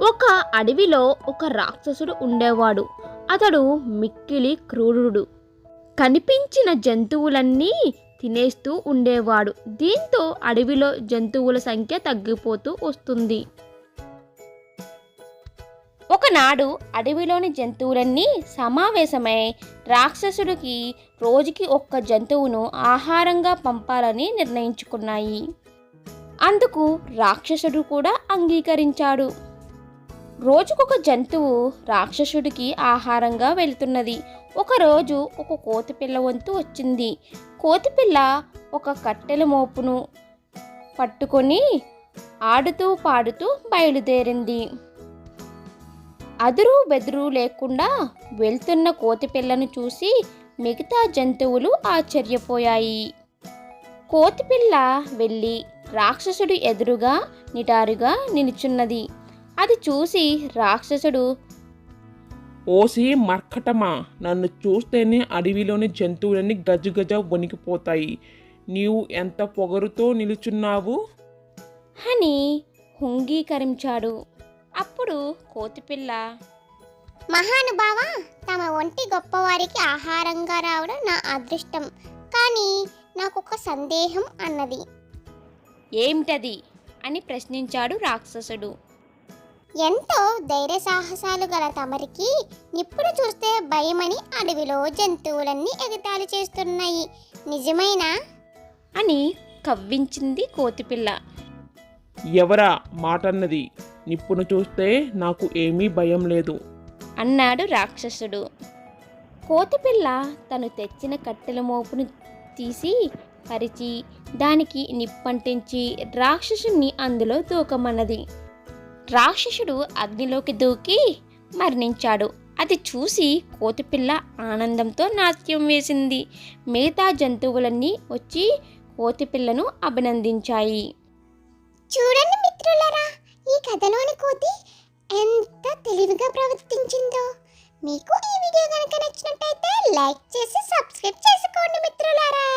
ఒక అడవిలో ఒక రాక్షసుడు ఉండేవాడు. అతడు మిక్కిలి క్రూరుడు. కనిపించిన జంతువులన్నీ తినేస్తూ ఉండేవాడు. దీంతో అడవిలో జంతువుల సంఖ్య తగ్గిపోతూ వస్తుంది. ఒకనాడు అడవిలోని జంతువులన్నీ సమావేశమై రాక్షసుడికి రోజుకి ఒక్క జంతువును ఆహారంగా పంపాలని నిర్ణయించుకున్నాయి. అందుకు రాక్షసుడు కూడా అంగీకరించాడు. రోజుకొక జంతువు రాక్షసుడికి ఆహారంగా వెళ్తున్నది. ఒకరోజు ఒక కోతిపిల్ల వంతు వచ్చింది. కోతిపిల్ల ఒక కట్టెల మోపును పట్టుకొని ఆడుతూ పాడుతూ బయలుదేరింది. అదురు బెదురు లేకుండా వెళ్తున్న కోతిపిల్లను చూసి మిగతా జంతువులు ఆశ్చర్యపోయాయి. కోతిపిల్ల వెళ్ళి రాక్షసుడు ఎదురుగా నిటారుగా నిలుచున్నది. అది చూసి రాక్షసుడు ఓసి మర్కటమా నన్ను చూస్తేనే అడవిలోని జంతువులన్నీ గజగజ వణికిపోతాయి. నీవు ఎంత పొగరుతో నిలుచున్నావు? అని హుంగీకరించాడు. అప్పుడు కోతిపిల్ల మహానుభావ తమ ఒంటి గొప్పవారికి ఆహారంగా రావడం నా అదృష్టం. కానీ నాకు ఒక సందేహం అన్నది. ఏమిటది? అని ప్రశ్నించాడు రాక్షసుడు. ఎంతో ధైర్య సాహసాలు గల తమరికి నిప్పుడు చూస్తే భయమని అడవిలో జంతువులన్నీ ఎగతాళి చేస్తున్నాయి. నిజమైనా? అని కవ్వించింది కోతిపిల్ల. ఎవరా మాటన్నది? నిప్పును చూస్తే నాకు ఏమీ భయం లేదు. అన్నాడు రాక్షసుడు. కోతిపిల్ల తను తెచ్చిన కట్టెల మోపును తీసి పరిచి దానికి నిప్పంటించి రాక్షసుని అందులో దూకమన్నది. రాక్షసుడు అగ్నిలోకి దూకి మరణించాడు. అది చూసి కోతిపిల్ల ఆనందంతో నాట్యం వేసింది. మిగతా జంతువులన్నీ వచ్చి కోతిపిల్లను అభినందించాయి. చూడండి మిత్రులరా ఈ కథలోని కోతి ఎంత తెలివిగా ప్రవర్తించిందో. మీకు ఈ వీడియో కనుక నచ్చినట్టయితే లైక్ చేసి సబ్స్క్రైబ్ చేసుకోండి మిత్రులారా.